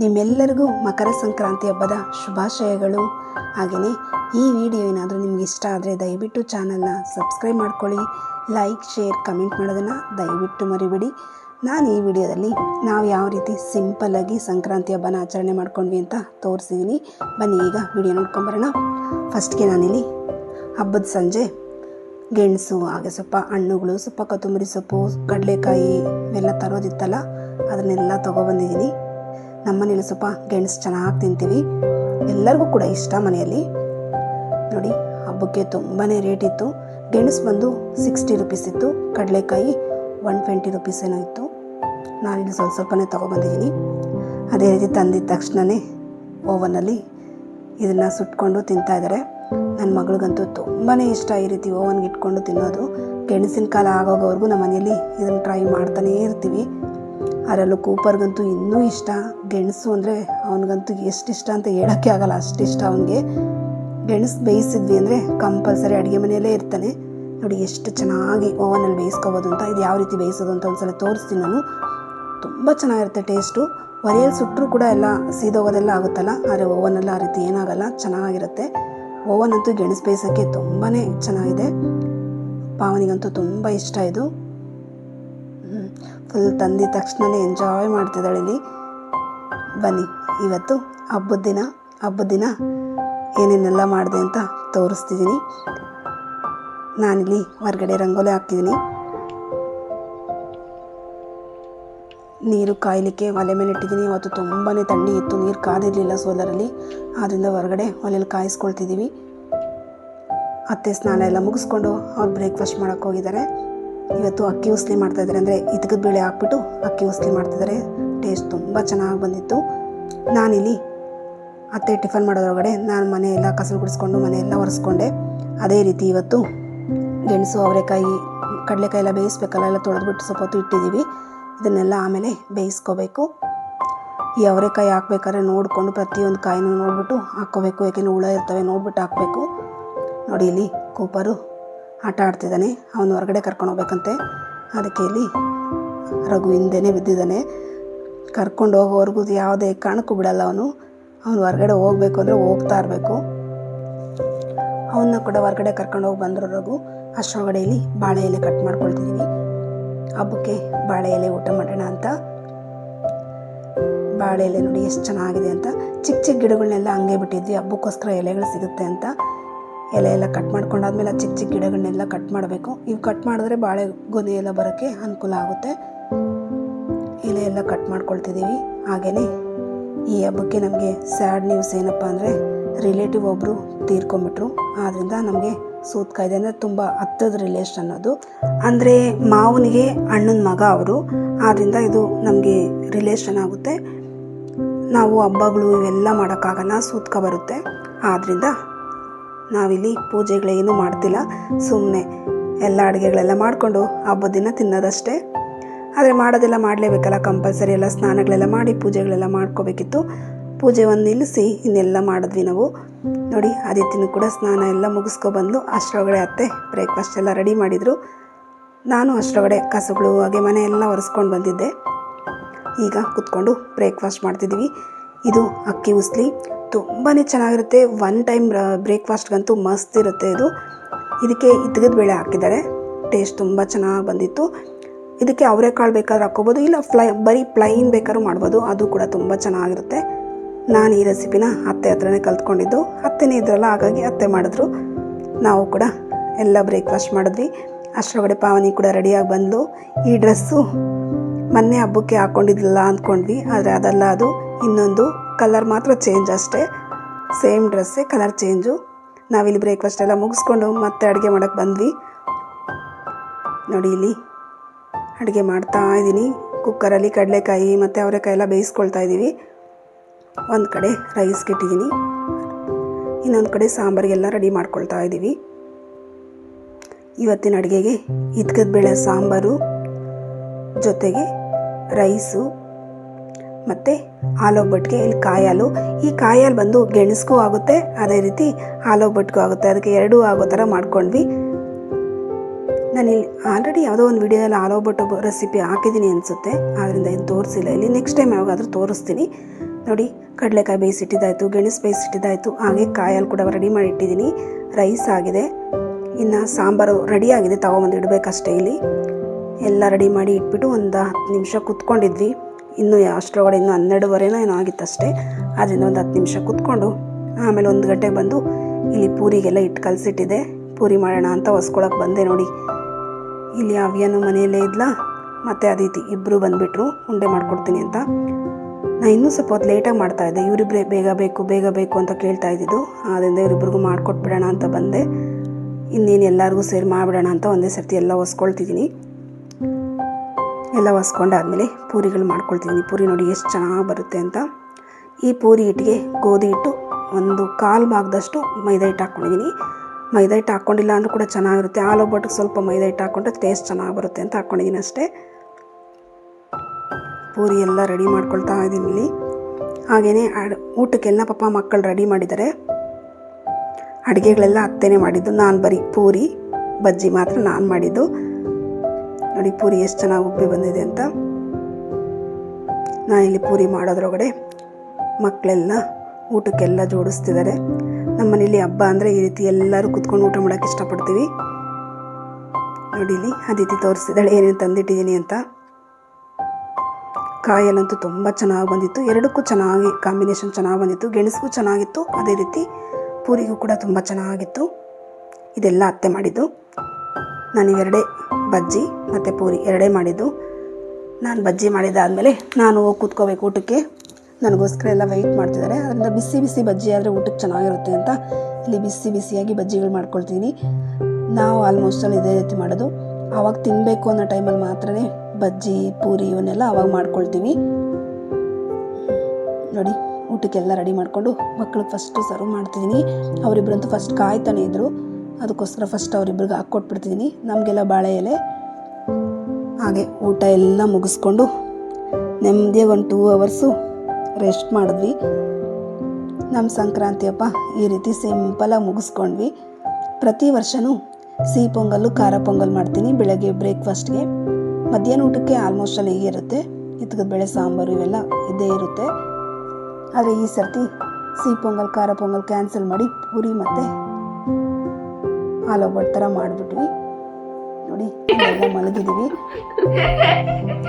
ನಿಮ್ಮೆಲ್ಲರಿಗೂ ಮಕರ ಸಂಕ್ರಾಂತಿ ಹಬ್ಬದ ಶುಭಾಶಯಗಳು. ಹಾಗೆಯೇ ಈ ವಿಡಿಯೋ ಏನಾದರೂ ನಿಮ್ಗೆ ಇಷ್ಟ ಆದರೆ ದಯವಿಟ್ಟು ಚಾನಲ್ನ ಸಬ್ಸ್ಕ್ರೈಬ್ ಮಾಡ್ಕೊಳ್ಳಿ. ಲೈಕ್, ಶೇರ್, ಕಮೆಂಟ್ ಮಾಡೋದನ್ನು ದಯವಿಟ್ಟು ಮರಿಬೇಡಿ. ನಾನು ಈ ವಿಡಿಯೋದಲ್ಲಿ ನಾವು ಯಾವ ರೀತಿ ಸಿಂಪಲ್ಲಾಗಿ ಸಂಕ್ರಾಂತಿ ಹಬ್ಬನ ಆಚರಣೆ ಮಾಡ್ಕೊಂಡ್ವಿ ಅಂತ ತೋರಿಸಿದ್ದೀನಿ ಬನ್ನಿ, ಈಗ ವಿಡಿಯೋ ನೋಡ್ಕೊಂಬರೋಣ. ಫಸ್ಟ್ಗೆ ನಾನಿಲ್ಲಿ ಹಬ್ಬದ ಸಂಜೆ. ಗೆಣಸು, ಹಾಗೆ ಸ್ವಲ್ಪ ಹಣ್ಣುಗಳು, ಸ್ವಲ್ಪ ಕೊತ್ತಂಬರಿ ಸೊಪ್ಪು, ಕಡಲೆಕಾಯಿ ಇವೆಲ್ಲ ತರೋದಿತ್ತಲ್ಲ, ಅದನ್ನೆಲ್ಲ ತೊಗೊಬಂದಿದ್ದೀನಿ ನಮ್ಮನೇಲಿ ಸ್ವಲ್ಪ ಗೆಣಸು ಚೆನ್ನಾಗಿ ತಿಂತೀವಿ. ಎಲ್ಲರಿಗೂ ಕೂಡ ಇಷ್ಟ ಮನೆಯಲ್ಲಿ. ನೋಡಿ, ಹಬ್ಬಕ್ಕೆ ತುಂಬಾ ರೇಟ್ ಇತ್ತು. ಗೆಣಸು ಬಂದು ಸಿಕ್ಸ್ಟಿ ರುಪೀಸ್ ಇತ್ತು. ಕಡಲೆಕಾಯಿ ಒನ್ ಟ್ವೆಂಟಿ ರುಪೀಸ್ ಏನೋ ಇತ್ತು. ನಾನಿಲ್ಲಿ ಸ್ವಲ್ಪ ಸ್ವಲ್ಪನೇ ತೊಗೊಬಂದಿದ್ದೀನಿ. ಅದೇ ರೀತಿ ತಂದಿದ್ದ ತಕ್ಷಣವೇ ಓವನಲ್ಲಿ ಇದನ್ನು ಸುಟ್ಕೊಂಡು ತಿಂತಾ ಇದ್ದಾರೆ. ನನ್ನ ಮಗಳಿಗಂತೂ ತುಂಬಾ ಇಷ್ಟ ಈ ರೀತಿ ಓವನ್ಗೆ ಇಟ್ಕೊಂಡು ತಿನ್ನೋದು. ಗೆಣಸಿನ ಕಾಲ ಆಗೋಗೋವರೆಗೂ ನಮ್ಮ ಮನೆಯಲ್ಲಿ ಇದನ್ನು ಟ್ರೈ ಮಾಡ್ತಾನೇ ಇರ್ತೀವಿ. ಅದರಲ್ಲೂ ಕೂಪರ್ಗಂತೂ ಇನ್ನೂ ಇಷ್ಟ. ಗೆಣಸು ಅಂದರೆ ಅವನಿಗಂತೂ ಎಷ್ಟು ಇಷ್ಟ ಅಂತ ಹೇಳೋಕ್ಕೆ ಆಗಲ್ಲ. ಅಷ್ಟು ಇಷ್ಟ ಅವನಿಗೆ. ಗೆಣಸು ಬೇಯಿಸಿದ್ವಿ ಅಂದರೆ ಕಂಪಲ್ಸರಿ ಅಡುಗೆ ಮನೆಯಲ್ಲೇ ಇರ್ತಾನೆ. ನೋಡಿ ಎಷ್ಟು ಚೆನ್ನಾಗಿ ಓವನಲ್ಲಿ ಬೇಯಿಸ್ಕೋಬೋದು ಅಂತ, ಇದು ಯಾವ ರೀತಿ ಬೇಯಿಸೋದು ಅಂತ ಒಂದ್ಸಲ ತೋರಿಸ್ತೀನಿ ನಾನು. ತುಂಬ ಚೆನ್ನಾಗಿರುತ್ತೆ ಟೇಸ್ಟು. ಒಲೆಯಲ್ಲಿ ಸುಟ್ಟರೂ ಕೂಡ ಎಲ್ಲ ಸೀದೋಗೋದೆಲ್ಲ ಆಗುತ್ತಲ್ಲ, ಆದರೆ ಓವನಲ್ಲಿ ಆ ರೀತಿ ಏನಾಗಲ್ಲ, ಚೆನ್ನಾಗಿರುತ್ತೆ. ಓವನ್ ಅಂತೂ ಗೆಣಸು ಬೇಯಿಸೋಕ್ಕೆ ತುಂಬಾ ಚೆನ್ನಾಗಿದೆ. ಪಾವನಿಗಂತೂ ತುಂಬ ಇಷ್ಟ ಇದು. ಫುಲ್ ತಂದಿದ ತಕ್ಷಣನೇ ಎಂಜಾಯ್ ಮಾಡ್ತಿದ್ದಾಳೆ ಇಲ್ಲಿ. ಬನ್ನಿ, ಇವತ್ತು ಹಬ್ಬದ ದಿನ ಹಬ್ಬದ ದಿನ ಏನೇನೆಲ್ಲ ಮಾಡಿದೆ ಅಂತ ತೋರಿಸ್ತಿದ್ದೀನಿ. ನಾನಿಲ್ಲಿ ಹೊರಗಡೆ ರಂಗೋಲಿ ಹಾಕ್ತಿದ್ದೀನಿ. ನೀರು ಕಾಯಲಿಕ್ಕೆ ಒಲೆ ಮೇಲೆ ಇಟ್ಟಿದ್ದೀನಿ. ಅವತ್ತು ತುಂಬಾ ತಣ್ಣಿ ಇತ್ತು. ನೀರು ಕಾದಿರಲಿಲ್ಲ ಸೋಲರಲ್ಲಿ ಆದ್ದರಿಂದ ಹೊರಗಡೆ ಒಲೆಯಲ್ಲಿ ಕಾಯಿಸ್ಕೊಳ್ತಿದ್ದೀವಿ. ಅತ್ತೆ ಸ್ನಾನ ಎಲ್ಲ ಮುಗಿಸ್ಕೊಂಡು ಅವ್ರು ಬ್ರೇಕ್ಫಾಸ್ಟ್ ಮಾಡೋಕ್ಕೆ ಹೋಗಿದ್ದಾರೆ. ಇವತ್ತು ಅಕ್ಕಿ ಉಸ್ಲಿ ಮಾಡ್ತಾಯಿದ್ದಾರೆ ಅಂದರೆ ಇದಕ್ಕೆ ಬೇಳೆ ಹಾಕ್ಬಿಟ್ಟು ಅಕ್ಕಿ ಉಸ್ಲಿ ಮಾಡ್ತಿದ್ದಾರೆ ಟೇಸ್ಟ್ ತುಂಬ ಚೆನ್ನಾಗಿ ಬಂದಿತ್ತು. ನಾನಿಲ್ಲಿ ಅತ್ತೆ ಟಿಫನ್ ಮಾಡೋದ್ರೊಳಗಡೆ ನಾನು ಮನೆಯೆಲ್ಲ ಕಸಲು ಗುಡಿಸ್ಕೊಂಡು ಮನೆಯೆಲ್ಲ ಒರೆಸ್ಕೊಂಡೆ. ಅದೇ ರೀತಿ ಇವತ್ತು ಗೆಣಸು, ಅವರೆಕಾಯಿ, ಕಡಲೆಕಾಯಿ ಎಲ್ಲ ಬೇಯಿಸ್ಬೇಕಲ್ಲ, ಎಲ್ಲ ತೊಳೆದ್ಬಿಟ್ಟು ಸ್ವಲ್ಪ ಹೊತ್ತು ಇಟ್ಟಿದ್ದೀವಿ. ಇದನ್ನೆಲ್ಲ ಆಮೇಲೆ ಬೇಯಿಸ್ಕೋಬೇಕು. ಈ ಅವರೆಕಾಯಿ ಹಾಕ್ಬೇಕಾದ್ರೆ ನೋಡಿಕೊಂಡು ಪ್ರತಿಯೊಂದು ಕಾಯಿನೂ ನೋಡಿಬಿಟ್ಟು ಹಾಕ್ಕೋಬೇಕು. ಯಾಕೆಂದರೆ ಹುಳ ಇರ್ತವೆ, ನೋಡ್ಬಿಟ್ಟು ಹಾಕಬೇಕು. ನೋಡಿ ಇಲ್ಲಿ, ಕೂಪರು ಆಟ ಆಡ್ತಿದ್ದಾನೆ. ಅವನು ಹೊರಗಡೆ ಕರ್ಕೊಂಡು ಹೋಗ್ಬೇಕಂತೆ. ಅದಕ್ಕೆ ಇಲ್ಲಿ ರಘು ಹಿಂದೆನೇ ಬಿದ್ದಿದ್ದಾನೆ. ಕರ್ಕೊಂಡು ಹೋಗೋವರೆಗೂ ಯಾವುದೇ ಕಾರಣಕ್ಕೂ ಬಿಡಲ್ಲ ಅವನು. ಅವನು ಹೊರಗಡೆ ಹೋಗಬೇಕು ಅಂದರೆ ಹೋಗ್ತಾ ಇರಬೇಕು. ಅವನ್ನ ಕೂಡ ಹೊರಗಡೆ ಕರ್ಕೊಂಡು ಹೋಗಿ ಬಂದರು ರಘು. ಅಷ್ಟರೊಳಗಡೆ ಇಲ್ಲಿ ಬಾಳೆ ಎಲೆ ಕಟ್ ಮಾಡ್ಕೊಳ್ತಿದ್ದೀನಿ ಹಬ್ಬಕ್ಕೆ ಬಾಳೆ ಎಲೆ ಊಟ ಮಾಡೋಣ ಅಂತ. ಬಾಳೆ ಎಲೆ ನೋಡಿ ಎಷ್ಟು ಚೆನ್ನಾಗಿದೆ ಅಂತ. ಚಿಕ್ಕ ಚಿಕ್ಕ ಗಿಡಗಳನ್ನೆಲ್ಲ ಹಂಗೆ ಬಿಟ್ಟಿದ್ವಿ. ಹಬ್ಬಕ್ಕೋಸ್ಕರ ಎಲೆಗಳು ಸಿಗುತ್ತೆ ಅಂತ. ಎಲೆ ಎಲ್ಲ ಕಟ್ ಮಾಡ್ಕೊಂಡಾದ್ಮೇಲೆ ಚಿಕ್ಕ ಚಿಕ್ಕ ಗಿಡಗಳನ್ನೆಲ್ಲ ಕಟ್ ಮಾಡಬೇಕು. ಇವು ಕಟ್ ಮಾಡಿದ್ರೆ ಬಾಳೆ ಗೊನೆ ಎಲ್ಲ ಬರೋಕ್ಕೆ ಅನುಕೂಲ ಆಗುತ್ತೆ. ಎಲೆ ಎಲ್ಲ ಕಟ್ ಮಾಡ್ಕೊಳ್ತಿದ್ದೀವಿ. ಹಾಗೆಯೇ ಈ ಹಬ್ಬಕ್ಕೆ ನಮಗೆ ಸ್ಯಾಡ್ ನ್ಯೂಸ್ ಏನಪ್ಪ ಅಂದರೆ ರಿಲೇಟಿವ್ ಒಬ್ಬರು ತೀರ್ಕೊಂಬಿಟ್ರು ಆದ್ದರಿಂದ ನಮಗೆ ಸೂತ್ಕಾಯ್ದೆ ಅಂದರೆ ತುಂಬ ಹತ್ತದ ರಿಲೇಷನ್ ಅದು. ಅಂದರೆ ಮಾವನಿಗೆ ಅಣ್ಣನ ಮಗ ಅವರು. ಆದ್ದರಿಂದ ಇದು ನಮಗೆ ರಿಲೇಷನ್ ಆಗುತ್ತೆ. ನಾವು ಹಬ್ಬಗಳು ಇವೆಲ್ಲ ಮಾಡೋಕ್ಕಾಗಲ್ಲ, ಸೂತ್ಕ ಬರುತ್ತೆ. ಆದ್ದರಿಂದ ನಾವಿಲ್ಲಿ ಪೂಜೆಗಳೇನು ಮಾಡ್ತಿಲ್ಲ. ಸುಮ್ಮನೆ ಎಲ್ಲ ಅಡುಗೆಗಳೆಲ್ಲ ಮಾಡಿಕೊಂಡು ಹಬ್ಬದ ದಿನ ತಿನ್ನೋದಷ್ಟೇ. ಆದರೆ ಮಾಡೋದೆಲ್ಲ ಮಾಡಲೇಬೇಕಲ್ಲ ಕಂಪಲ್ಸರಿ ಎಲ್ಲ ಸ್ನಾನಗಳೆಲ್ಲ ಮಾಡಿ ಪೂಜೆಗಳೆಲ್ಲ ಮಾಡ್ಕೋಬೇಕಿತ್ತು. ಪೂಜೆ ಒಂದು ನಿಲ್ಲಿಸಿ ಇನ್ನೆಲ್ಲ ಮಾಡಿದ್ವಿ ನಾವು. ನೋಡಿ, ಆದಿತ್ಯನೂ ಕೂಡ ಸ್ನಾನ ಎಲ್ಲ ಮುಗಿಸ್ಕೊಬಂದು ಅಷ್ಟರೊಳಗಡೆ ಅತ್ತೆ ಬ್ರೇಕ್ಫಾಸ್ಟ್ ಎಲ್ಲ ರೆಡಿ ಮಾಡಿದರು. ನಾನು ಅಷ್ಟರೊಳಗಡೆ ಕಸುಗಳು ಹಾಗೆ ಮನೆ ಎಲ್ಲ ಒರೆಸ್ಕೊಂಡು ಬಂದಿದ್ದೆ. ಈಗ ಕುತ್ಕೊಂಡು ಬ್ರೇಕ್ಫಾಸ್ಟ್ ಮಾಡ್ತಿದ್ದೀವಿ ಇದು ಅಕ್ಕಿ ಉಸ್ಲಿ ತುಂಬಾ ಚೆನ್ನಾಗಿರುತ್ತೆ. ಒನ್ ಟೈಮ್ ಬ್ರೇಕ್ಫಾಸ್ಟ್ಗಂತೂ ಮಸ್ತ್ ಇರುತ್ತೆ ಇದು. ಇದಕ್ಕೆ ಇದ್ಗದ ಬೇಳೆ ಹಾಕಿದ್ದಾರೆ. ಟೇಸ್ಟ್ ತುಂಬ ಚೆನ್ನಾಗಿ ಬಂದಿತ್ತು. ಇದಕ್ಕೆ ಅವರೆಕಾಳು ಬೇಕಾದ್ರೂ ಹಾಕ್ಕೋಬೋದು. ಇಲ್ಲ, ಫ್ಲೈ, ಬರೀ ಪ್ಲೈನ್ ಬೇಕಾದ್ರೂ ಮಾಡ್ಬೋದು. ಅದು ಕೂಡ ತುಂಬ ಚೆನ್ನಾಗಿರುತ್ತೆ. ನಾನು ಈ ರೆಸಿಪಿನ ಅತ್ತೆ ಹತ್ರನೇ ಕಲ್ತ್ಕೊಂಡಿದ್ದು. ಅತ್ತೆನೇ ಇದ್ರಲ್ಲ, ಹಾಗಾಗಿ ಅತ್ತೆ ಮಾಡಿದ್ರು. ನಾವು ಕೂಡ ಎಲ್ಲ ಬ್ರೇಕ್ಫಾಸ್ಟ್ ಮಾಡಿದ್ವಿ. ಅಷ್ಟರೊಳಗಡೆ ಪಾವನಿ ಕೂಡ ರೆಡಿಯಾಗಿ ಬಂದು ಈ ಡ್ರೆಸ್ಸು ಮೊನ್ನೆ ಹಬ್ಬಕ್ಕೆ ಹಾಕ್ಕೊಂಡಿದ್ದಿಲ್ಲ ಅಂದ್ಕೊಂಡ್ವಿ. ಆದರೆ ಅದಲ್ಲ ಅದು. ಇನ್ನೊಂದು ಕಲರ್ ಮಾತ್ರ ಚೇಂಜ್ ಅಷ್ಟೇ. ಸೇಮ್ ಡ್ರೆಸ್ಸೇ ಕಲರ್ ಚೇಂಜು ನಾವಿಲ್ಲಿ ಬ್ರೇಕ್ಫಾಸ್ಟ್ ಎಲ್ಲ ಮುಗಿಸ್ಕೊಂಡು ಮತ್ತೆ ಅಡುಗೆ ಮಾಡೋಕ್ಕೆ ಬಂದ್ವಿ. ನೋಡಿ ಇಲ್ಲಿ ಅಡುಗೆ ಮಾಡ್ತಾ ಇದ್ದೀನಿ. ಕುಕ್ಕರಲ್ಲಿ ಕಡಲೆಕಾಯಿ ಮತ್ತು ಅವರೆಕಾಯಿ ಎಲ್ಲ ಬೇಯಿಸ್ಕೊಳ್ತಾ ಇದ್ದೀವಿ. ಒಂದು ಕಡೆ ರೈಸ್ಗೆ ಇಟ್ಟಿದ್ದೀನಿ ಇನ್ನೊಂದು ಕಡೆ ಸಾಂಬಾರಿಗೆಲ್ಲ ರೆಡಿ ಮಾಡ್ಕೊಳ್ತಾ ಇದ್ದೀವಿ. ಇವತ್ತಿನ ಅಡುಗೆಗೆ ಇದ್ಕದ ಬೇಳೆ ಸಾಂಬಾರು ಜೊತೆಗೆ ರೈಸು ಮತ್ತು ಹಾಲೊಬ್ಬಟ್ಟಿಗೆ ಇಲ್ಲಿ ಕಾಯಾಲು ಈ ಕಾಯಾಲು ಬಂದು ಗೆಣಸ್ಗೂ ಆಗುತ್ತೆ, ಅದೇ ರೀತಿ ಹಾಲೊಬ್ಬಟ್ಟಿಗೂ ಆಗುತ್ತೆ. ಅದಕ್ಕೆ ಎರಡೂ ಆಗೋ ಥರ ಮಾಡ್ಕೊಂಡ್ವಿ. ಇಲ್ಲಿ ಆಲ್ರೆಡಿ ಯಾವುದೋ ಒಂದು ವಿಡಿಯೋದಲ್ಲಿ ಆಲೂಬಟ್ಟು ರೆಸಿಪಿ ಹಾಕಿದ್ದೀನಿ ಅನಿಸುತ್ತೆ. ಆದ್ದರಿಂದ ಇದು ತೋರಿಸಿಲ್ಲ. ಇಲ್ಲಿ ನೆಕ್ಸ್ಟ್ ಟೈಮ್ ಯಾವಾಗಾದರೂ ತೋರಿಸ್ತೀನಿ. ನೋಡಿ, ಕಡಲೆಕಾಯಿ ಬೇಯಿಸಿಟ್ಟಿದ್ದಾಯಿತು, ಗೆಣಸು ಬೇಯಿಸಿಟ್ಟಿದ್ದಾಯಿತು, ಹಾಗೆ ಕಾಯಲ್ಲಿ ಕೂಡ ರೆಡಿ ಮಾಡಿ ಇಟ್ಟಿದ್ದೀನಿ. ರೈಸ್ ಆಗಿದೆ. ಇನ್ನು ಸಾಂಬಾರು ರೆಡಿ ಆಗಿದೆ, ತಗೊಬಂದು ಇಡಬೇಕಷ್ಟೇ ಇಲ್ಲಿ. ಎಲ್ಲ ರೆಡಿ ಮಾಡಿ ಇಟ್ಬಿಟ್ಟು ಒಂದು ಹತ್ತು ನಿಮಿಷ ಕುತ್ಕೊಂಡಿದ್ವಿ. ಇನ್ನೂ ಅಷ್ಟರೊಳಗಡೆ ಇನ್ನೂ ಹನ್ನೆರಡುವರೆನೋ ಏನೋ ಆಗಿತ್ತಷ್ಟೇ. ಆದ್ದರಿಂದ ಒಂದು ಹತ್ತು ನಿಮಿಷ ಕೂತ್ಕೊಂಡು ಆಮೇಲೆ ಒಂದು ಗಂಟೆ ಬಂದು ಇಲ್ಲಿ ಪೂರಿಗೆಲ್ಲ ಇಟ್ಟು ಕಲಸಿಟ್ಟಿದೆ. ಪೂರಿ ಮಾಡೋಣ ಅಂತ ಹೊಸ್ಕೊಳಕ್ಕೆ ಬಂದೆ ನೋಡಿ. ಇಲ್ಲಿ ಅವ್ಯನು ಮನೆಯಲ್ಲೇ ಇದ್ಲ, ಮತ್ತು ಅದಿತಿ ಇಬ್ಬರು ಬಂದುಬಿಟ್ರು, ಉಂಡೆ ಮಾಡ್ಕೊಡ್ತೀನಿ ಅಂತ. ನಾನು ಇನ್ನೂ ಸ್ವಲ್ಪ ಹೊತ್ತು ಲೇಟಾಗಿ ಮಾಡ್ತಾ ಇದ್ದೆ. ಇವರಿಬ್ಬರೇ ಬೇಗ ಬೇಕು ಬೇಗ ಬೇಕು ಅಂತ ಕೇಳ್ತಾ ಇದ್ದಿದ್ದು. ಆದ್ದರಿಂದ ಇವರಿಬ್ರಿಗೂ ಮಾಡಿಕೊಟ್ಬಿಡೋಣ ಅಂತ ಬಂದೆ. ಇನ್ನೇನು ಎಲ್ಲರಿಗೂ ಸೇರಿ ಮಾಡಿಬಿಡೋಣ ಅಂತ ಒಂದೇ ಸರ್ತಿ ಎಲ್ಲ ಹೊಸ್ಕೊಳ್ತಿದ್ದೀನಿ. ಎಲ್ಲ ಒಸ್ಕೊಂಡಾದಮೇಲೆ ಪೂರಿಗಳು ಮಾಡ್ಕೊಳ್ತಿದ್ದೀನಿ ಪೂರಿ ನೋಡಿ ಎಷ್ಟು ಚೆನ್ನಾಗಿ ಬರುತ್ತೆ ಅಂತ. ಈ ಪೂರಿ ಹಿಟ್ಟಿಗೆ ಗೋಧಿ ಹಿಟ್ಟು, ಒಂದು ಕಾಲು ಭಾಗದಷ್ಟು ಮೈದಾ ಹಿಟ್ಟು ಹಾಕ್ಕೊಂಡಿದ್ದೀನಿ ಮೈದಾ ಹಿಟ್ಟು ಹಾಕ್ಕೊಂಡಿಲ್ಲ ಅಂದರೂ ಕೂಡ ಚೆನ್ನಾಗಿರುತ್ತೆ. ಆಲೂ ಒಬ್ಬಟ್ಟಿಗೆ ಸ್ವಲ್ಪ ಮೈದಾ ಹಿಟ್ಟು ಹಾಕ್ಕೊಂಡ್ರೆ ಟೇಸ್ಟ್ ಚೆನ್ನಾಗಿ ಬರುತ್ತೆ ಅಂತ ಹಾಕ್ಕೊಂಡಿದ್ದೀನಿ ಅಷ್ಟೇ. ಪೂರಿ ಎಲ್ಲ ರೆಡಿ ಮಾಡ್ಕೊಳ್ತಾ ಇದ್ದೀನಿ ಇಲ್ಲಿ. ಹಾಗೆಯೇ ಅಡ್, ಊಟಕ್ಕೆಲ್ಲ ಪಾಪ ಮಕ್ಕಳು ರೆಡಿ ಮಾಡಿದ್ದಾರೆ. ಅಡುಗೆಗಳೆಲ್ಲ ಅತ್ತೆನೇ ಮಾಡಿದ್ದು. ನಾನು ಬರೀ ಪೂರಿ, ಬಜ್ಜಿ ಮಾತ್ರ ನಾನು ಮಾಡಿದ್ದು. ನೋಡಿ, ಪೂರಿ ಎಷ್ಟು ಚೆನ್ನಾಗಿ ಉಬ್ಬಿ ಬಂದಿದೆ ಅಂತ. ನಾನಿಲ್ಲಿ ಪೂರಿ ಮಾಡೋದ್ರೊಳಗಡೆ ಮಕ್ಕಳೆಲ್ಲ ಊಟಕ್ಕೆಲ್ಲ ಜೋಡಿಸ್ತಿದ್ದಾರೆ. ನಮ್ಮ ಮನೇಲಿ ಹಬ್ಬ ಅಂದರೆ ಈ ರೀತಿ ಎಲ್ಲರೂ ಕುತ್ಕೊಂಡು ಊಟ ಮಾಡೋಕ್ಕೆ ಇಷ್ಟಪಡ್ತೀವಿ. ನೋಡಿ ಇಲ್ಲಿ ಅದಿತಿ ತೋರಿಸ್ತಿದ್ದಾಳೆ ಏನೇನು ತಂದಿಟ್ಟಿದ್ದೀನಿ ಅಂತ. ಕಾಯಲ್ಲಂತೂ ತುಂಬ ಚೆನ್ನಾಗಿ ಬಂದಿತ್ತು. ಎರಡಕ್ಕೂ ಚೆನ್ನಾಗಿ, ಕಾಂಬಿನೇಷನ್ ಚೆನ್ನಾಗಿ ಬಂದಿತ್ತು. ಗೆಣಸಿಗೂ ಚೆನ್ನಾಗಿತ್ತು. ಅದೇ ರೀತಿ ಪೂರಿಗೂ ಕೂಡ ತುಂಬ ಚೆನ್ನಾಗಿತ್ತು. ಇದೆಲ್ಲ ಅತ್ತೆ ಮಾಡಿದ್ದು. ನಾನು ಇವೆರಡೇ ಬಜ್ಜಿ ಮತ್ತು ಪೂರಿ ಎರಡೇ ಮಾಡಿದ್ದು. ನಾನು ಬಜ್ಜಿ ಮಾಡಿದ್ದಾದಮೇಲೆ ನಾನು ಹೋಗಿ ಕೂತ್ಕೋಬೇಕು ಊಟಕ್ಕೆ. ನನಗೋಸ್ಕರ ಎಲ್ಲ ವೆಯ್ಟ್ ಮಾಡ್ತಿದ್ದಾರೆ. ಅದರಿಂದ ಬಿಸಿ ಬಿಸಿ ಬಜ್ಜಿ ಆದರೆ ಊಟಕ್ಕೆ ಚೆನ್ನಾಗಿರುತ್ತೆ ಅಂತ ಇಲ್ಲಿ ಬಿಸಿ ಬಿಸಿಯಾಗಿ ಬಜ್ಜಿಗಳು ಮಾಡ್ಕೊಳ್ತೀನಿ. ನಾವು ಆಲ್ಮೋಸ್ಟ್ ಅಲ್ಲಿ ಇದೇ ರೀತಿ ಮಾಡೋದು. ಆವಾಗ ತಿನ್ನಬೇಕು ಅನ್ನೋ ಟೈಮಲ್ಲಿ ಮಾತ್ರ ಬಜ್ಜಿ, ಪೂರಿ ಇವನ್ನೆಲ್ಲ ಆವಾಗ ಮಾಡ್ಕೊಳ್ತೀವಿ. ನೋಡಿ, ಊಟಕ್ಕೆಲ್ಲ ರೆಡಿ ಮಾಡಿಕೊಂಡು ಮಕ್ಕಳಿಗೆ ಫಸ್ಟು ಸರ್ವ್ ಮಾಡ್ತಿದ್ದೀನಿ. ಅವರಿಬ್ಬರಂತೂ ಫಸ್ಟ್ ಕಾಯ್ತಾನೆ ಇದ್ದರು ಅದಕ್ಕೋಸ್ಕರ ಫಸ್ಟ್ ಅವರಿಬ್ರಿಗೆ ಹಾಕ್ಕೊಟ್ಬಿಡ್ತಿದ್ದೀನಿ ನಮಗೆಲ್ಲ ಬಾಳೆ ಎಲೆ, ಹಾಗೆ ಊಟ ಎಲ್ಲ ಮುಗಿಸ್ಕೊಂಡು ನೆಮ್ಮದಿಯಾಗಿ ಒಂದು ಟೂ ಅವರ್ಸು ರೆಸ್ಟ್ ಮಾಡಿದ್ವಿ. ನಮ್ಮ ಸಂಕ್ರಾಂತಿ ಹಬ್ಬ ಈ ರೀತಿ ಸಿಂಪಲಾಗಿ ಮುಗಿಸ್ಕೊಂಡ್ವಿ. ಪ್ರತಿ ವರ್ಷವೂ ಸಿಹಿ ಪೊಂಗಲ್ಲು, ಖಾರ ಪೊಂಗಲ್ ಮಾಡ್ತೀನಿ ಬೆಳಗ್ಗೆ ಬ್ರೇಕ್ಫಾಸ್ಟ್ಗೆ ಮಧ್ಯಾಹ್ನ ಊಟಕ್ಕೆ ಆಲ್ಮೋಸ್ಟ್ ಅಲ್ಲಿ ಹೀಗೆ ಇರುತ್ತೆ. ಇದಕ್ಕೆ ಬೇಳೆ, ಸಾಂಬಾರು ಇವೆಲ್ಲ ಇದ್ದೇ ಇರುತ್ತೆ. ಆದರೆ ಈ ಸರ್ತಿ ಸಿಹಿ ಪೊಂಗಲ್, ಖಾರ ಪೊಂಗಲ್ ಕ್ಯಾನ್ಸಲ್ ಮಾಡಿ ಪೂರಿ ಮತ್ತು ಹಾಲು ಒಬ್ಬಟ್ ಥರ ಮಾಡಿಬಿಟ್ವಿ. ನೋಡಿ ಎಲ್ಲ ಮಲಗಿದ್ದೀವಿ.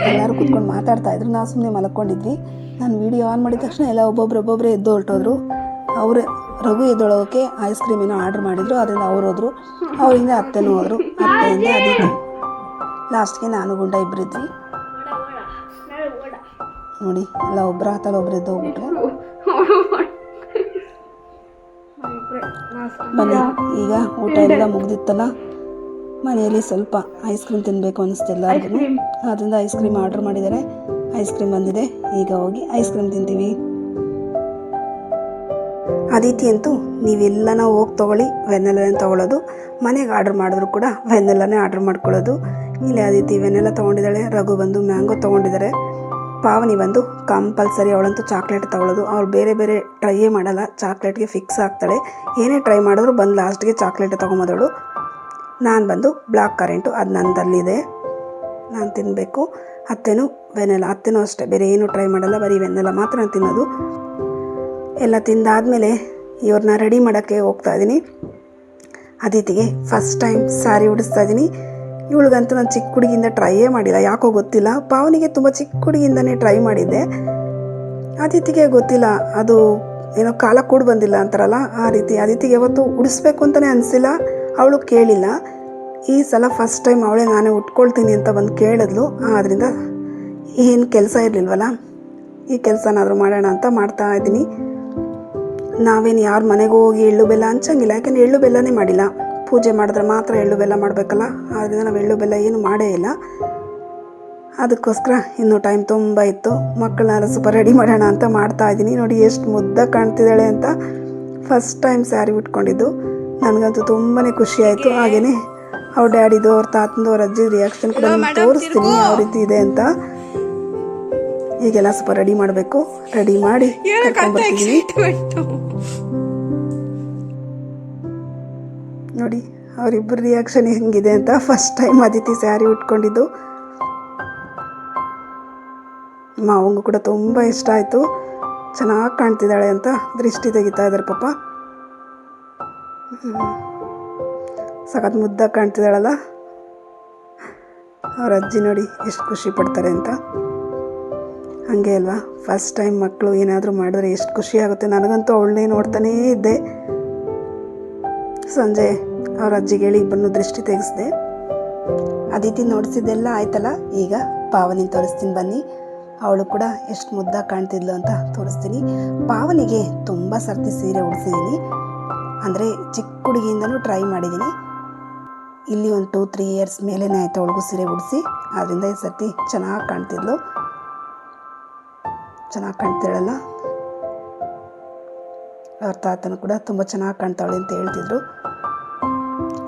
ಎಲ್ಲರೂ ಕುತ್ಕೊಂಡು ಮಾತಾಡ್ತಾ ಇದ್ರು. ನಾವು ಸುಮ್ಮನೆ ಮಲ್ಕೊಂಡಿದ್ವಿ. ನಾನು ವಿಡಿಯೋ ಆನ್ ಮಾಡಿದ ತಕ್ಷಣ ಎಲ್ಲ ಒಬ್ಬೊಬ್ರು ಒಬ್ಬೊಬ್ಬರೇ ಎದ್ದು ಹೊರಟೋದ್ರು. ಅವರು ರಘು ಎದ್ದೊಳೋಕೆ ಐಸ್ ಕ್ರೀಮ್ ಏನೋ ಆರ್ಡ್ರ್ ಮಾಡಿದ್ರು. ಅದರಿಂದ ಅವ್ರು ಹೋದ್ರು. ಅವರಿಂದ ಅತ್ತೆನೂ ಹೋದರು. ಅತ್ತೆಯಿಂದ ಅದೇ ಲಾಸ್ಟ್ಗೆ ನಾನು ಗುಂಡ ಇಬ್ಬರಿದ್ವಿ ನೋಡಿ, ಎಲ್ಲ ಒಬ್ಬರ ಹತ್ತಲ್ಲಿ ಒಬ್ಬರು ಎದ್ದು ಹೋಗ್ಬಿಟ್ರು. ಬನ್ನಿ ಈಗ ಊಟ ಎಲ್ಲ ಮುಗ್ದಿತ್ತಲ್ಲ? ಮನೆಯಲ್ಲಿ ಸ್ವಲ್ಪ ಐಸ್ ಕ್ರೀಮ್ ತಿನ್ನಬೇಕು ಅನಿಸ್ತು ಎಲ್ಲರಿಗೂ ಆದ್ದರಿಂದ ಐಸ್ ಕ್ರೀಮ್ ಆರ್ಡ್ರ್ ಮಾಡಿದ್ದಾರೆ. ಐಸ್ ಕ್ರೀಮ್ ಬಂದಿದೆ. ಈಗ ಹೋಗಿ ಐಸ್ ಕ್ರೀಮ್ ತಿಂತೀವಿ. ಅದಿತಿ ಅಂತೂ ನೀವೆಲ್ಲನ ಹೋಗಿ ತೊಗೊಳ್ಳಿ ವೆನ್ನೆಲ್ಲನೇ ತೊಗೊಳ್ಳೋದು. ಮನೆಗೆ ಆರ್ಡ್ರ್ ಮಾಡಿದ್ರು ಕೂಡ ವೆನ್ನೆಲ್ಲನೇ ಆರ್ಡ್ರ್ ಮಾಡ್ಕೊಳ್ಳೋದು. ಇಲ್ಲಿ ಅದಿತಿ ವೆನ್ನೆಲ್ಲ ತೊಗೊಂಡಿದ್ದಾಳೆ ರಘು ಬಂದು ಮ್ಯಾಂಗೋ ತೊಗೊಂಡಿದ್ದಾರೆ. ಪಾವನಿ ಬಂದು ಕಂಪಲ್ಸರಿ ಅವಳಂತೂ ಚಾಕ್ಲೇಟ್ ತೊಗೊಳ್ಳೋದು. ಅವಳು ಬೇರೆ ಬೇರೆ ಟ್ರೈಯೇ ಮಾಡಲ್ಲ. ಚಾಕ್ಲೇಟ್ಗೆ ಫಿಕ್ಸ್ ಆಗ್ತಾಳೆ. ಏನೇ ಟ್ರೈ ಮಾಡಿದ್ರು ಬಂದು ಲಾಸ್ಟ್ಗೆ ಚಾಕ್ಲೇಟ್ ತೊಗೊಂಬೋದವಳು ನಾನು ಬಂದು ಬ್ಲಾಕ್ ಕರೆಂಟು ಅದು ನಂದಲ್ಲಿದೆ. ನಾನು ತಿನ್ನಬೇಕು ಅತ್ತೆನೂ ವೆನೆಲ್ಲ ಅತ್ತೆನೂ ಅಷ್ಟೇ. ಬೇರೆ ಏನೂ ಟ್ರೈ ಮಾಡಲ್ಲ. ಬರೀ ವೆನ್ನೆಲ್ಲ ಮಾತ್ರ ನಾನು ತಿನ್ನೋದು. ಎಲ್ಲ ತಿಂದಾದಮೇಲೆ ಇವ್ರನ್ನ ರೆಡಿ ಮಾಡೋಕ್ಕೆ ಹೋಗ್ತಾ ಇದ್ದೀನಿ ಅದಿತಿಗೆ ಫಸ್ಟ್ ಟೈಮ್ ಸ್ಯಾರಿ ಉಡಿಸ್ತಾ ಇದ್ದೀನಿ ಇವಳಿಗಂತೂ ನಾನು ಚಿಕ್ಕ ಹುಡುಗಿಯಿಂದ ಟ್ರೈಯೇ ಮಾಡಿಲ್ಲ, ಯಾಕೋ ಗೊತ್ತಿಲ್ಲ. ಪಾವನಿಗೆ ತುಂಬ ಚಿಕ್ಕ ಹುಡುಗಿಯಿಂದನೇ ಟ್ರೈ ಮಾಡಿದ್ದೆ. ಅದಿತಿಗೆ ಗೊತ್ತಿಲ್ಲ, ಅದು ಏನೋ ಕಾಲ ಕೂಡ ಬಂದಿಲ್ಲ ಅಂತಾರಲ್ಲ, ಆ ರೀತಿ. ಅದಿತಿಗೆ ಯಾವತ್ತೂ ಉಡಿಸ್ಬೇಕು ಅಂತಲೇ ಅನಿಸಿಲ್ಲ, ಅವಳು ಕೇಳಿಲ್ಲ. ಈ ಸಲ ಫಸ್ಟ್ ಟೈಮ್ ಅವಳೇ ನಾನೇ ಉಟ್ಕೊಳ್ತೀನಿ ಅಂತ ಬಂದು ಕೇಳಿದ್ಲು. ಆದ್ದರಿಂದ ಏನು ಕೆಲಸ ಇರಲಿಲ್ವಲ್ಲ, ಈ ಕೆಲಸನಾದರೂ ಮಾಡೋಣ ಅಂತ ಮಾಡ್ತಾ ಇದ್ದೀನಿ. ನಾವೇನು ಯಾರ ಮನೆಗೆ ಹೋಗಿ ಎಳ್ಳು ಬೆಲ್ಲ ಹಂಚಂಗಿಲ್ಲ, ಯಾಕೆಂದರೆ ಎಳ್ಳು ಬೆಲ್ಲನೇ ಮಾಡಿಲ್ಲ. ಪೂಜೆ ಮಾಡಿದ್ರೆ ಮಾತ್ರ ಎಳ್ಳು ಬೆಲ್ಲ ಮಾಡಬೇಕಲ್ಲ? ಆದ್ದರಿಂದ ನಾವು ಎಳ್ಳು ಬೆಲ್ಲ ಏನು ಮಾಡೇ ಇಲ್ಲ. ಅದಕ್ಕೋಸ್ಕರ ಇನ್ನೂ ಟೈಮ್ ತುಂಬ ಇತ್ತು. ಮಕ್ಕಳನ್ನೆಲ್ಲ ಸ್ವಲ್ಪ ರೆಡಿ ಮಾಡೋಣ ಅಂತ ಮಾಡ್ತಾ ಇದ್ದೀನಿ. ನೋಡಿ ಎಷ್ಟು ಮುದ್ದಾಗಿ ಕಾಣ್ತಿದ್ದಾಳೆ ಅಂತ ಫಸ್ಟ್ ಟೈಮ್ ಸ್ಯಾರಿ ಉಟ್ಕೊಂಡಿದ್ದು. ನನಗಂತೂ ತುಂಬಾ ಖುಷಿ ಆಯಿತು. ಹಾಗೆಯೇ ಅವ್ರ ಡ್ಯಾಡಿದು ಅವ್ರ ತಾತಂದು ಅವ್ರ ಅಜ್ಜಿ ರಿಯಾಕ್ಷನ್ ಕೂಡ ನಾನು ತೋರಿಸ್ತೀನಿ. ಯಾವ ರೀತಿ ಇದೆ ಅಂತ. ಈಗೆಲ್ಲ ಸ್ವಲ್ಪ ರೆಡಿ ಮಾಡಬೇಕು. ರೆಡಿ ಮಾಡಿ ಕರ್ಕೊಂಡ್ಬರ್ತಿದ್ದೀನಿ ನೋಡಿ, ಅವರಿಬ್ಬರ ರಿಯಾಕ್ಷನ್ ಹೆಂಗಿದೆ ಅಂತ ಫಸ್ಟ್ ಟೈಮ್ ಅದಿತಿ ಸ್ಯಾರಿ ಉಟ್ಕೊಂಡಿದ್ದು. ಮಾವಂಗೂ ಕೂಡ ತುಂಬ ಇಷ್ಟ ಆಯಿತು. ಚೆನ್ನಾಗಿ ಕಾಣ್ತಿದ್ದಾಳೆ ಅಂತ ದೃಷ್ಟಿ ತೆಗಿತಾ ಇದ್ದಾರೆ ಪಾಪ. ಸಖತ್ ಮುದ್ದಾಗಿ ಕಾಣ್ತಿದ್ದಾಳಲ್ಲ. ಅವ್ರ ಅಜ್ಜಿ ನೋಡಿ ಎಷ್ಟು ಖುಷಿ ಪಡ್ತಾರೆ ಅಂತ. ಹಾಗೆ ಅಲ್ವಾ? ಫಸ್ಟ್ ಟೈಮ್ ಮಕ್ಕಳು ಏನಾದರೂ ಮಾಡಿದ್ರೆ ಎಷ್ಟು ಖುಷಿ ಆಗುತ್ತೆ. ನನಗಂತೂ ಅವಳನ್ನೇ ನೋಡ್ತಾನೇ ಇದ್ದೆ. ಸಂಜೆ ಅವ್ರ ಅಜ್ಜಿಗೆ ಹೇಳಿ ಇಬ್ಬರನ್ನು ದೃಷ್ಟಿ ತೆಗೆಸಿದೆ. ಅದಿತಿ ನೋಡಿಸಿದ್ದೆಲ್ಲ ಆಯ್ತಲ್ಲ? ಈಗ ಪಾವನಿ ತೋರಿಸ್ತೀನಿ ಬನ್ನಿ. ಅವಳು ಕೂಡ ಎಷ್ಟು ಮುದ್ದಾಗಿ ಕಾಣ್ತಿದ್ಲು ಅಂತ ತೋರಿಸ್ತೀನಿ. ಪಾವನಿಗೆ ತುಂಬ ಸರ್ತಿ ಸೀರೆ ಉಡಿಸಿದ್ದೀನಿ ಅಂದರೆ ಚಿಕ್ಕ ಹುಡುಗಿಯಿಂದನೂ ಟ್ರೈ ಮಾಡಿದ್ದೀನಿ ಇಲ್ಲಿ ಒಂದು ಟೂ ತ್ರೀ ಇಯರ್ಸ್ ಮೇಲೇ ಆಯಿತು ಅವಳಿಗೂ ಸೀರೆ ಉಡಿಸಿ. ಆದ್ದರಿಂದ ಈ ಸರ್ತಿ ಚೆನ್ನಾಗಿ ಕಾಣ್ತಿದ್ಲು. ಚೆನ್ನಾಗಿ ಕಾಣ್ತಿರಲ್ಲ ಅವ್ರ ತಾತನು ಕೂಡ ತುಂಬ ಚೆನ್ನಾಗಿ ಕಾಣ್ತಾಳೆ ಅಂತ ಹೇಳ್ತಿದ್ರು.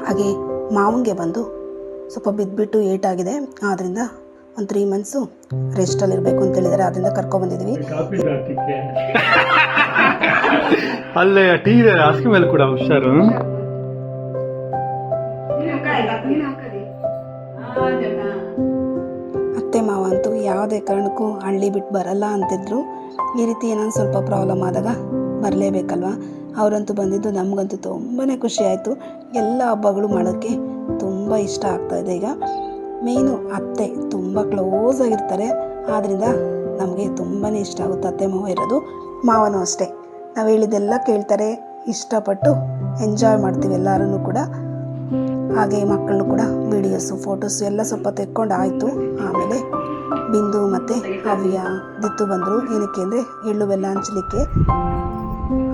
ಹಾಗೆ ಮಾವನಿಗೆ ಬಂದು ಸ್ವಲ್ಪ ಬಿದ್ದುಬಿಟ್ಟು ಏಟಾಗಿದೆ. ಆದ್ದರಿಂದ ಒಂದು ತ್ರೀ ಮಂತ್ಸು ರೆಸ್ಟಲ್ಲಿ ಇರಬೇಕು ಅಂತ ಹೇಳಿದ್ದಾರೆ ಅದರಿಂದ ಕರ್ಕೊಬಂದಿದ್ದೀವಿ ಕಾಫಿ ಅಲ್ಲೇ ಟೀ ಇದೆ. ಹಾಸಿಗೆ ಮೇಲೆ ಕೂಡ ಹುಷಾರು. ಅತ್ತೆ ಮಾವ ಅಂತೂ ಯಾವುದೇ ಕಾರಣಕ್ಕೂ ಹಳ್ಳಿ ಬಿಟ್ಟು ಬರಲ್ಲ ಅಂತಿದ್ರು. ಈ ರೀತಿ ಏನೋ ಸ್ವಲ್ಪ ಪ್ರಾಬ್ಲಮ್ ಆದಾಗ ಬರಲೇಬೇಕಲ್ವ? ಅವರಂತೂ ಬಂದಿದ್ದು ನಮಗಂತೂ ತುಂಬಾ ಖುಷಿ ಆಯಿತು. ಎಲ್ಲ ಹಬ್ಬಗಳು ಮಾಡೋಕ್ಕೆ ತುಂಬ ಇಷ್ಟ ಆಗ್ತಾ ಇದೆ. ಈಗ ಮೇಯ್ನು ಅತ್ತೆ ತುಂಬ ಕ್ಲೋಸ್ ಆಗಿರ್ತಾರೆ. ಆದ್ದರಿಂದ ನಮಗೆ ತುಂಬಾ ಇಷ್ಟ ಆಗುತ್ತೆ ಅತ್ತೆ ಮಾವ ಇರೋದು. ಮಾವನೂ ಅಷ್ಟೇ. ನಾವು ಹೇಳಿದ್ದೆಲ್ಲ ಕೇಳ್ತಾರೆ, ಇಷ್ಟಪಟ್ಟು ಎಂಜಾಯ್ ಮಾಡ್ತೀವಿ ಎಲ್ಲರೂ ಕೂಡ. ಹಾಗೆ ಮಕ್ಕಳನ್ನು ಕೂಡ ವೀಡಿಯೋಸು ಫೋಟೋಸು ಎಲ್ಲ ಸ್ವಲ್ಪ ತೆಕ್ಕೊಂಡು ಆಯಿತು. ಆಮೇಲೆ ಬಿಂದು ಮತ್ತು ಹವ್ಯ, ದಿತ್ತು ಬಂದರು. ಏನಕ್ಕೆ ಅಂದರೆ ಎಳ್ಳು ಬೆಲ್ಲ ಹಂಚಲಿಕ್ಕೆ.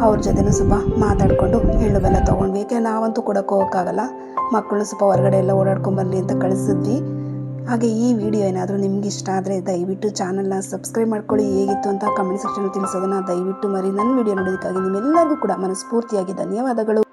ಅವ್ರ ಜೊತೆನೂ ಸ್ವಲ್ಪ ಮಾತಾಡಿಕೊಂಡು ಎಳ್ಳು ಬೆಲ್ಲ ತೊಗೊಂಡ್ವಿ. ಯಾಕೆ ನಾವಂತೂ ಕೊಡೋಕೆ ಹೋಗೋಕ್ಕಾಗಲ್ಲ? ಮಕ್ಕಳು ಸ್ವಲ್ಪ ಹೊರಗಡೆ ಎಲ್ಲ ಓಡಾಡ್ಕೊಂಬರ್ಲಿ ಅಂತ ಕಳಿಸಿದ್ವಿ. ಹಾಗೆ ಈ ವಿಡಿಯೋ ಏನಾದರೂ ನಿಮ್ಗೆ ಇಷ್ಟ ಆದರೆ ದಯವಿಟ್ಟು ಚಾನಲ್ನ ಸಬ್ಸ್ಕ್ರೈಬ್ ಮಾಡ್ಕೊಳ್ಳಿ. ಹೇಗಿತ್ತು ಅಂತ ಕಮೆಂಟ್ ಸೆಕ್ಷನ್ ತಿಳಿಸೋದನ್ನು ದಯವಿಟ್ಟು ಮರಿ. ನನ್ನ ವಿಡಿಯೋ ನೋಡೋದಕ್ಕಾಗಿ ನಿಮ್ಮೆಲ್ಲರಿಗೂ ಕೂಡ ಮನಸ್ಫೂರ್ತಿಯಾಗಿ ಧನ್ಯವಾದಗಳು.